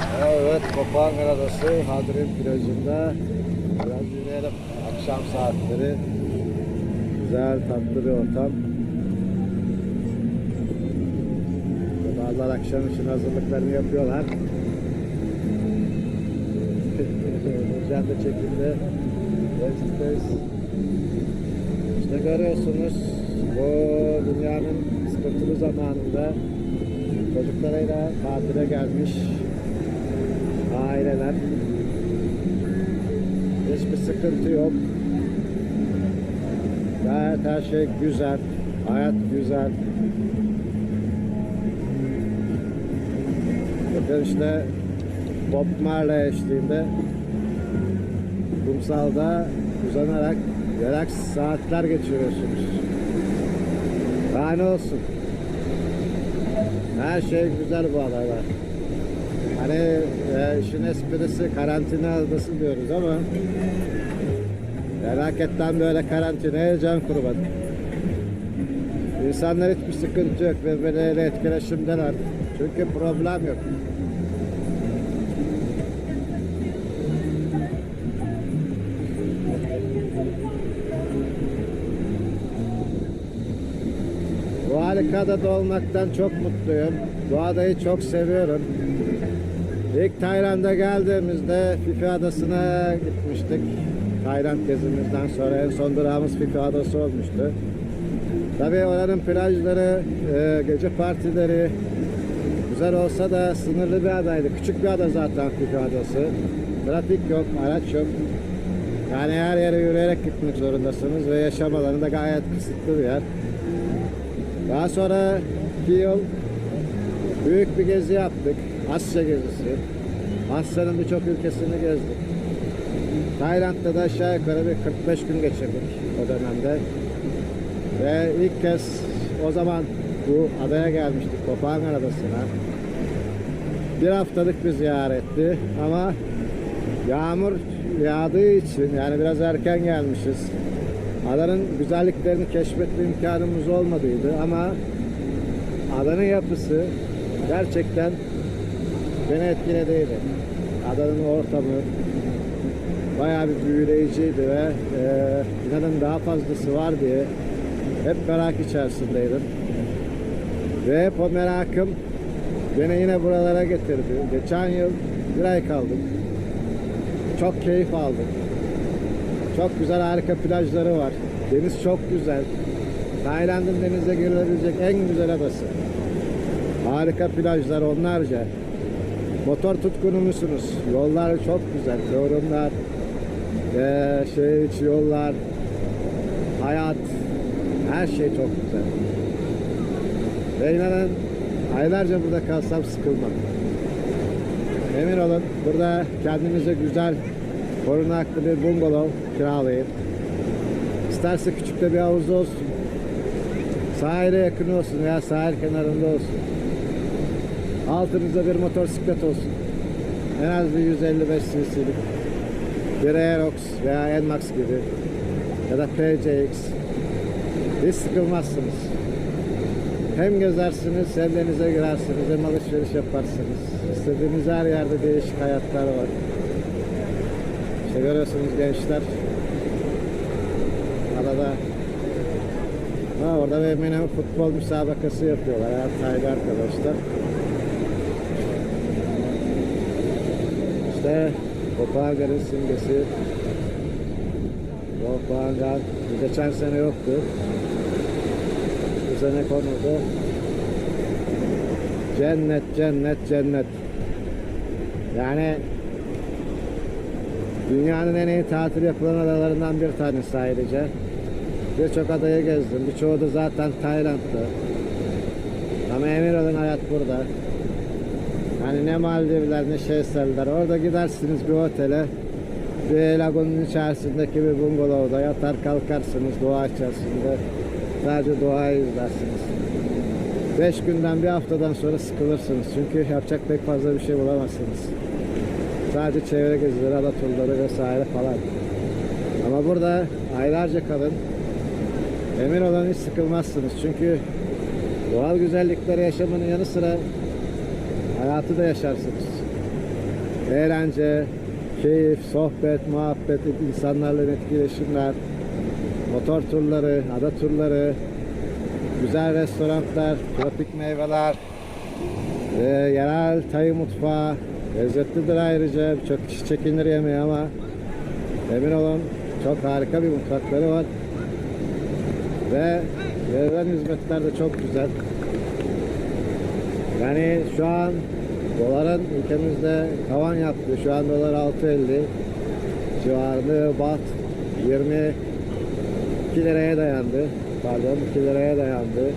Evet, Kopağın Adası Hadrin plajında biraz yürüyelim. Akşam saatleri güzel tatlı bir ortam. Bazılar akşam için hazırlıklarını yapıyorlar. Nurcan da çekildi. Face. İşte görüyorsunuz bu dünyanın sıkıntılı zamanında çocuklarıyla tatile gelmiş aileler. Hiçbir sıkıntı yok. Gayet her şey güzel. Hayat güzel. Bakın işte Bob Marley eşliğinde kumsalda uzanarak relax saatler geçiriyorsunuz. Daha olsun? Her şey güzel bu adada. Esprisi karantina adası diyoruz ama felaketten böyle karantinaya can kurban. İnsanlar hiçbir sıkıntı yok birbirleriyle etkileşimdeler. Çünkü problem yok. Bu harika adada olmaktan çok mutluyum. Bu adayı çok seviyorum. İlk Tayland'a geldiğimizde Fifi Adası'na gitmiştik. Tayland gezimizden sonra en son durağımız Fifi Adası olmuştu. Tabii oranın plajları, e, gece partileri güzel olsa da sınırlı bir adaydı. Küçük bir ada zaten Fifi Adası. Trafik yok, araç yok. Yani her yere yürüyerek gitmek zorundasınız ve yaşam alanı da gayet kısıtlı bir yer. Daha sonra bir yıl büyük bir gezi yaptık. Asya gezisi. Asya'nın birçok ülkesini gezdik. Tayland'da da aşağı yukarı bir 45 gün geçirdik o dönemde. Ve ilk kez o zaman bu adaya gelmiştik Kopangan Adası'na. Bir haftalık bir ziyaretti ama yağmur yağdığı için yani biraz erken gelmişiz. Adanın güzelliklerini keşfetme imkanımız olmadıydı ama adanın yapısı gerçekten beni etkilediydi. Adanın ortamı bayağı bir büyüleyiciydi ve e, inanın daha fazlası var diye hep merak içerisindeydim. Ve hep o merakım beni yine buralara getirdi. Geçen yıl bir ay kaldık. Çok keyif aldım. Çok güzel harika plajları var. Deniz çok güzel. Tayland'ın denize girilebilecek en güzel adası. Harika plajlar onlarca. Motor tutkunu musunuz? Yollar çok güzel. Yorumlar, eee şey iç yollar, hayat, her şey çok güzel. Ve inanın aylarca burada kalsam sıkılmam. Emin olun burada kendinize güzel korunaklı bir bungalov kiralayın. İsterse küçük de bir havuz olsun. Sahile yakın olsun veya sahil kenarında olsun. Altınızda bir motosiklet olsun. En az bir 155 cc'lik. Bir Aerox veya NMAX gibi. Ya da PCX. Hiç sıkılmazsınız. Hem gezersiniz hem denize girersiniz hem alışveriş yaparsınız. İstediğiniz her yerde değişik hayatlar var. İşte görüyorsunuz gençler. Arada ha, orada bir futbol müsabakası yapıyorlar. Hataylı arkadaşlar. İşte Kopangan'ın simgesi. Kopangan geçen sene yoktu. Bu sene konuldu. Cennet, cennet, cennet. Yani dünyanın en iyi tatil yapılan adalarından bir tanesi ayrıca. Birçok adayı gezdim. Birçoğu da zaten Tayland'da. Ama emin hayat burada. Hani ne Maldivler ne Şeyseller. Orada gidersiniz bir otele. Bir lagunun içerisindeki bir bungalovda yatar kalkarsınız doğa içerisinde. Sadece doğayı izlersiniz. Beş günden bir haftadan sonra sıkılırsınız. Çünkü yapacak pek fazla bir şey bulamazsınız. Sadece çevre gezileri, ada turları vesaire falan. Ama burada aylarca kalın. Emin olun hiç sıkılmazsınız. Çünkü doğal güzellikleri yaşamanın yanı sıra hayatı da yaşarsınız. eğlence, keyif, sohbet, muhabbet, insanlarla etkileşimler, motor turları, ada turları, güzel restoranlar, tropik meyveler, e, yerel Tay mutfağı, lezzetlidir ayrıca. Çok kişi çekinir yemeği ama emin olun çok harika bir mutfakları var. Ve verilen hizmetler de çok güzel. Yani şu an doların ülkemizde tavan yaptı. Şu an dolar 6.50 civarında bat 22 liraya dayandı. Pardon 2 liraya dayandı.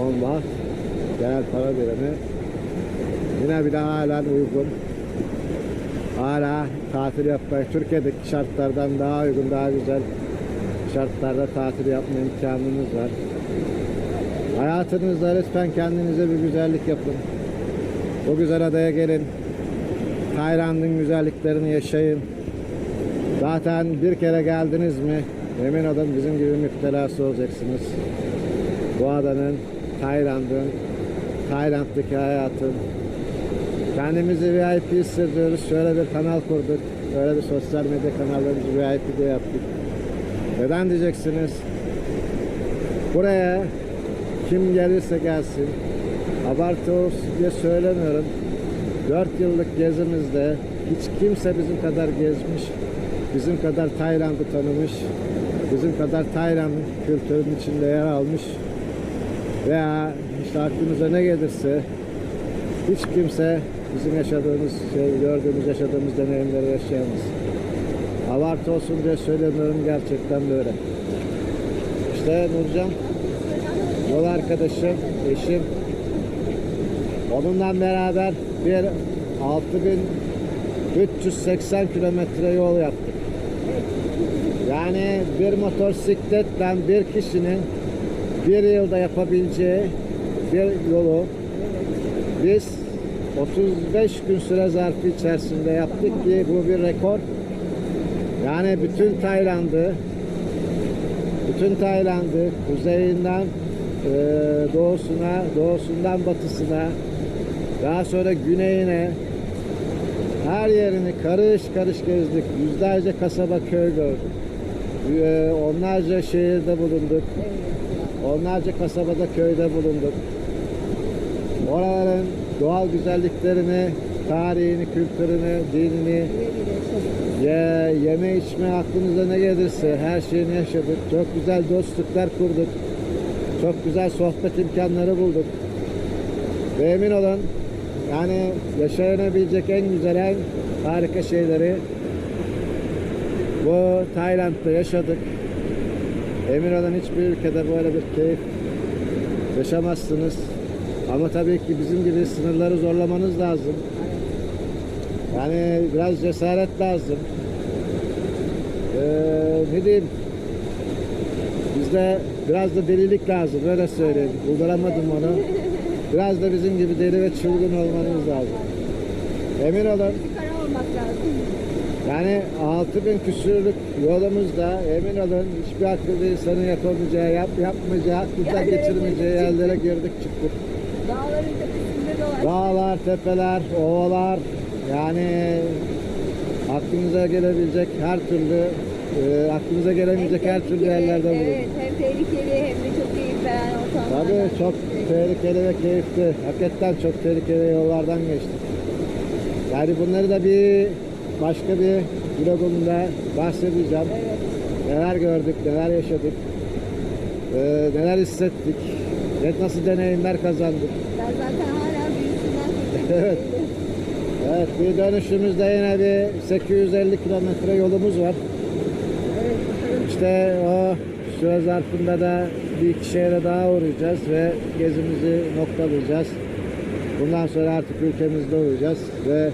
10 baht genel para birimi. Yine bir de hala uygun. Hala tatil yapmaya Türkiye'deki şartlardan daha uygun, daha güzel şartlarda tatil yapma imkanınız var. Hayatınızda lütfen kendinize bir güzellik yapın. Bu güzel adaya gelin. Tayland'ın güzelliklerini yaşayın. Zaten bir kere geldiniz mi emin olun bizim gibi müptelası olacaksınız. Bu adanın, Tayland'ın, Tayland'daki hayatın. Kendimizi VIP hissediyoruz. Şöyle bir kanal kurduk. Böyle bir sosyal medya kanallarımızı VIP diye yaptık. Neden diyeceksiniz? Buraya kim gelirse gelsin. Abartı olsun diye söylemiyorum. 4 yıllık gezimizde hiç kimse bizim kadar gezmiş, bizim kadar Tayland'ı tanımış, bizim kadar Tayland kültürünün içinde yer almış veya işte aklınıza ne gelirse hiç kimse bizim yaşadığımız şey, gördüğümüz, yaşadığımız deneyimleri yaşayamaz. Abartı olsun diye söylemiyorum gerçekten böyle. İşte Nurcan, yol arkadaşım, eşim. Onunla beraber bir 6380 kilometre yol yaptık. Yani bir motosikletle bir kişinin bir yılda yapabileceği bir yolu biz 35 gün süre zarfı içerisinde yaptık ki bu bir rekor. Yani bütün Tayland'ı bütün Tayland'ı kuzeyinden e, doğusuna, doğusundan batısına daha sonra güneyine her yerini karış karış gezdik. Yüzlerce kasaba köy gördük. E, onlarca şehirde bulunduk. Onlarca kasabada köyde bulunduk. Oraların doğal güzelliklerini, tarihini, kültürünü, dinini, ye, yeme içme aklınıza ne gelirse her şeyini yaşadık. Çok güzel dostluklar kurduk. Çok güzel sohbet imkanları bulduk. Ve emin olun yani yaşanabilecek en güzel, en harika şeyleri bu Tayland'da yaşadık. Emin olun hiçbir ülkede böyle bir keyif yaşamazsınız. Ama tabii ki bizim gibi sınırları zorlamanız lazım. Yani biraz cesaret lazım. Ee, ne diyeyim? Bizde biraz da delilik lazım. Öyle söyleyeyim. Uyduramadım onu. Biraz da bizim gibi deli ve çılgın olmanız lazım. Emin olun. Kara olmak lazım. Yani 6000 küsürlük yolumuzda emin olun hiçbir akıllı insanın yapamayacağı, yap, yapmayacağı, aklından geçirmeyeceği yerlere girdik çıktık. Dağların tepesinde dolaş. Dağlar, tepeler, ovalar yani aklınıza gelebilecek her türlü e, aklınıza gelemeyecek her türlü yerlerde bulunduk. Evet, hem tehlikeli hem de çok keyif veren ortamlar. Tabii çok tehlikeli ve keyifli. Hakikaten çok tehlikeli yollardan geçtik. Yani bunları da bir başka bir vlogumda bahsedeceğim. Evet. Neler gördük, neler yaşadık, e, neler hissettik, ne nasıl deneyimler kazandık. Ben zaten hala büyüsünden Evet. Evet, bir dönüşümüzde yine bir 850 kilometre yolumuz var. İşte o süre zarfında da bir iki şehre daha uğrayacağız ve gezimizi noktalayacağız. Bundan sonra artık ülkemizde olacağız ve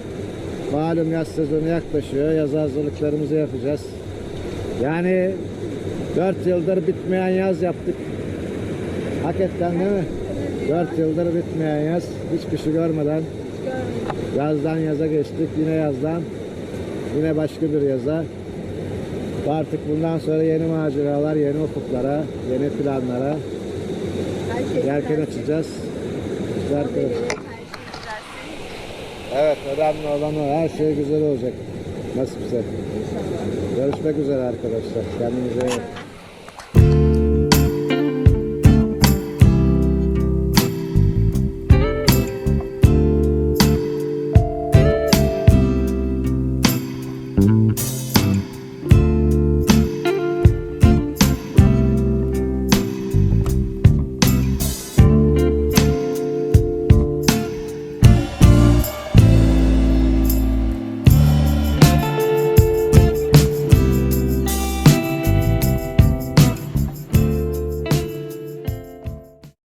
malum yaz sezonu yaklaşıyor. Yaz hazırlıklarımızı yapacağız. Yani 4 yıldır bitmeyen yaz yaptık. Hakikaten değil mi? 4 yıldır bitmeyen yaz. Hiç kışı görmeden. Yazdan yaza geçtik. Yine yazdan yine başka bir yaza. Artık bundan sonra yeni maceralar, yeni ufuklara, yeni planlara şey yelken güzel. açacağız. Güzel şey. Evet önemli olan o. Her şey güzel olacak. Nasipse. Görüşmek üzere arkadaşlar. Kendinize iyi bakın.